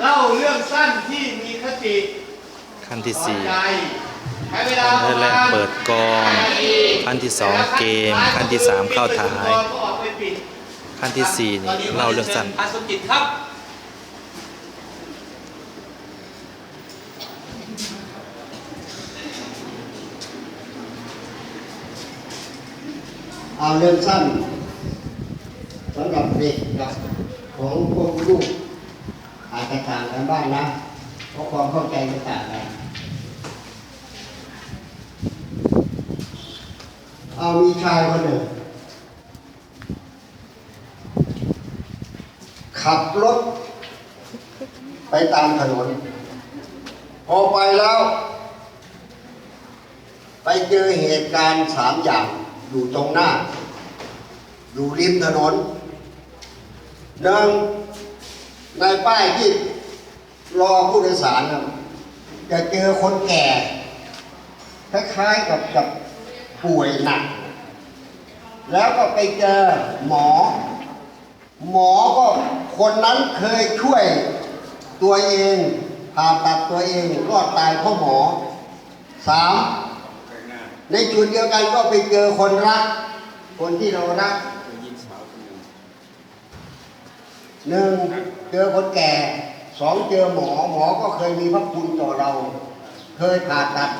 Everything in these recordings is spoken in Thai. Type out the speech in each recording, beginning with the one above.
เล่าเรื่องสั้นที่มีคติขั้นที่สอนสี่ใจใช้เวลาขั้นแรกเปิดกองขั้นที่สองเกม ขั้นที่สามเข้าท้ายก็ออกไปปิดขั้นที่สี่นี่เล่าเรื่องสั้นอาสมจิตครับเอาเรื่องสั้นสำหรับเด็กกับของพวกลูก อาจจะต่างกันบ้างนะเพราะความเข้าใจมันต่างกันเอามีชายคนหนึ่ง ขับรถ ไปตามถนน พอไปแล้ว ไปเจอเหตุการณ์สามอย่างอยู่ตรงหน้า อยู่ริมถนนหนึ่ง ในป้ายที่รอผู้โดยสารนะจะเจอคนแก่ คล้ายๆกับกับป่วยหนัก แล้วก็ไปเจอหมอ หมอก็คนนั้นเคยช่วยตัวเองผ่าตัดตัวเองรอดตายเพราะหมอสามในจุดเดียวกันก็ไปเจอคนรัก คนที่เรารัก หนึ่งเจอคนแก่สองเจอหมอหมอก็เคยมีพระคุณต่อเรา เคยผ่าตัด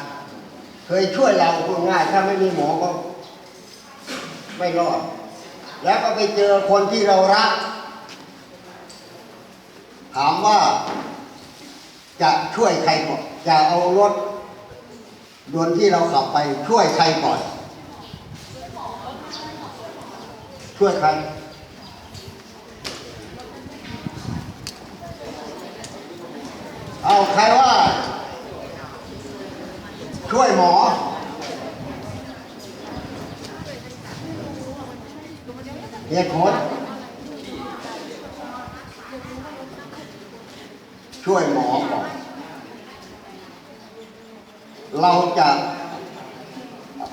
เคยช่วยเราง่ายถ้าไม่มีหมอก็ไม่รอด แล้วก็ไปเจอคนที่เรารัก ถามว่าจะช่วยใครก่อนจะเอารถดวนที่เราขับไปช่วยใครก่อน ช่วยใคร เอาใครว่า ช่วยหมอ เหตุผลช่วยหมอก่อนเราจะ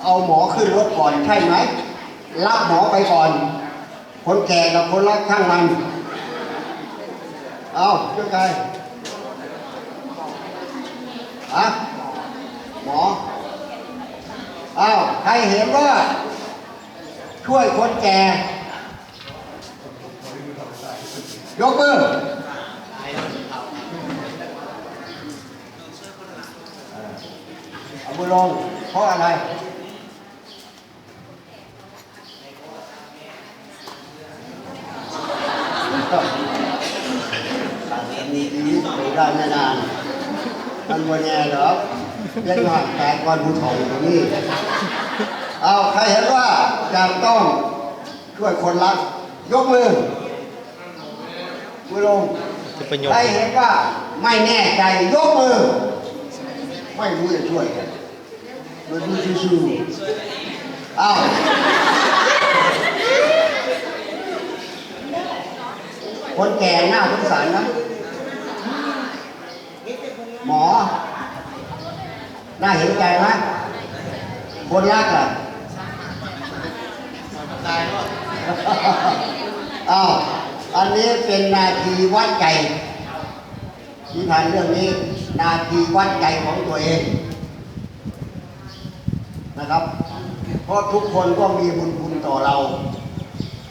เอาหมอขึ้นรถก่อนใช่ไหม รับหมอไปก่อน คนแก่กับคนรักช่างมัน เอาช่วยกัน อะหมอเอาใครเห็นว่า ช่วยคนแก่ ยกมือเอามือลงเพราะอะไรมีชีวิตอยู่ได้ไม่นาน มันวันแย่เหรอเล็กน้อยแต่ก่อนผู้ถ่องตรงนี้ เอาใครเห็นว่าจะต้องช่วยคนรัก ยกมือ มือลง จะประโยชใครน์เห็นว่าไม่แน่ใจยกมือ ไม่รู้จะช่วยกันมาดูชูๆอ้าวคนแก่หน้าสงสารนะ หมอ น่าเห็นใจไหมคนรักล่ะตายแล้วอ้าวอันนี้เป็นนาทีวัดใจที่ผ่านเรื่องนี้ นาทีวัดใจของตัวเอง นะครับ เพราะทุกคนก็มีบุญคุณต่อเรา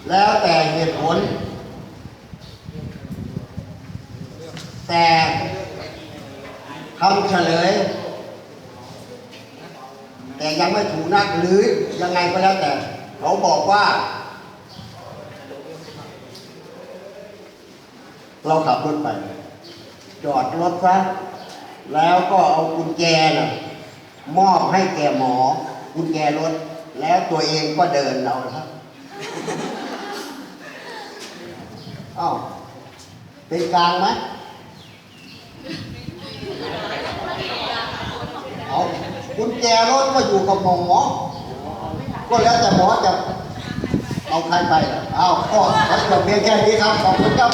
แล้วแต่เหตุผล แต่คำเฉลยแต่ ยังไม่ถูกนักหรือยังไงก็แล้วแต่ เขาบอกว่า เราขับรถไป จอดรถซะแล้วก็เอากุญแจน่ะมอบให้แก่หมอ กุญแจรถ แล้วตัวเองก็เดินเราครับอ้าวเป็นกลางไหมเอา กุญแจรถก็อยู่กับหมอ ก็แล้วแต่หมอจะเอาใครไปล่ะเอาก็ขอจบเพียงแค่นี้ครับ ขอบคุณครับ